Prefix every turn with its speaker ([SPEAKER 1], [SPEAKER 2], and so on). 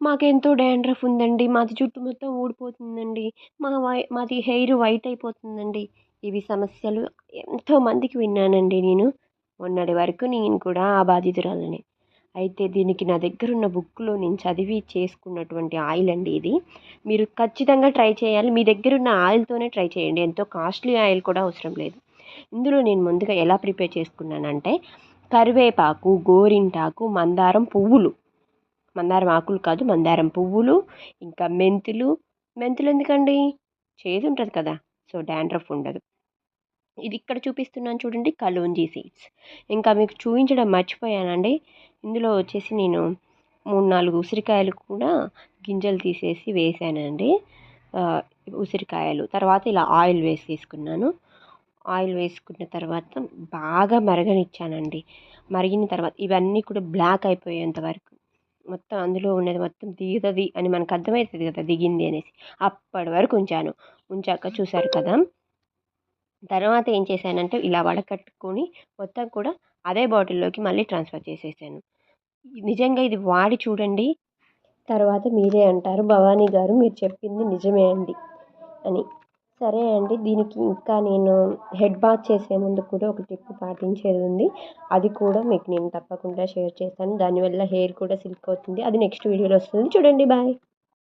[SPEAKER 1] మాకెంతో డాండ్రఫ్ ఉందండి. మాది జుట్టు మొత్తం ఊడిపోతుందండి. మా వై మాది హెయిర్ వైట్ అయిపోతుందండి. ఇవి సమస్యలు ఎంతోమందికి విన్నానండి నేను. మొన్నటి వరకు నేను కూడా ఆ బాధితురాలినే. అయితే దీనికి నా దగ్గర ఉన్న బుక్లో నేను చదివి చేసుకున్నటువంటి ఆయిల్ అండి ఇది. మీరు ఖచ్చితంగా ట్రై చేయాలి. మీ దగ్గర ఉన్న ఆయిల్తోనే ట్రై చేయండి. ఎంతో కాస్ట్లీ ఆయిల్ కూడా అవసరం లేదు. ఇందులో నేను ముందుగా ఎలా ప్రిపేర్ చేసుకున్నానంటే కరివేపాకు గోరింటాకు మందారం పువ్వులు మందారం ఆకులు కాదు మందారం పువ్వులు ఇంకా మెంతులు. మెంతులు ఎందుకండి? చేదు ఉంటుంది కదా సో డాండ్రఫ్ ఉండదు. ఇది ఇక్కడ చూపిస్తున్నాను చూడండి కలోంజీ సీడ్స్. ఇంకా మీకు చూపించడం మర్చిపోయానండి. ఇందులో వచ్చేసి నేను మూడు నాలుగు ఉసిరికాయలు కూడా గింజలు తీసేసి వేసానండి. ఉసిరికాయలు. తర్వాత ఇలా ఆయిల్ వేసి తీసుకున్నాను. ఆయిల్ వేసుకున్న తర్వాత బాగా మరగనిచ్చానండి. మరిగిన తర్వాత ఇవన్నీ కూడా బ్లాక్ అయిపోయేంత వరకు మొత్తం అందులో ఉన్నది మొత్తం దిగుతుంది అని మనకు అర్థమవుతుంది కదా దిగింది అనేసి. అప్పటి వరకు ఉంచాను. ఉంచాక చూశారు కదా. తర్వాత ఏం చేశానంటే ఇలా వడకట్టుకొని మొత్తం కూడా అదే బాటిల్లోకి మళ్ళీ ట్రాన్స్ఫర్ చేసేసాను. నిజంగా ఇది వాడి చూడండి. తర్వాత మీరే అంటారు భవానీ గారు మీరు చెప్పింది నిజమే అండి అని. సరే అండి దీనికి ఇంకా నేను హెడ్ బాత్ చేసే ముందు కూడా ఒక టిప్ పాటించేది ఉంది. అది కూడా మీకు నేను తప్పకుండా షేర్ చేస్తాను. దానివల్ల హెయిర్ కూడా సిల్క్ అవుతుంది. అది నెక్స్ట్ వీడియోలో వస్తుంది. చూడండి బాయ్.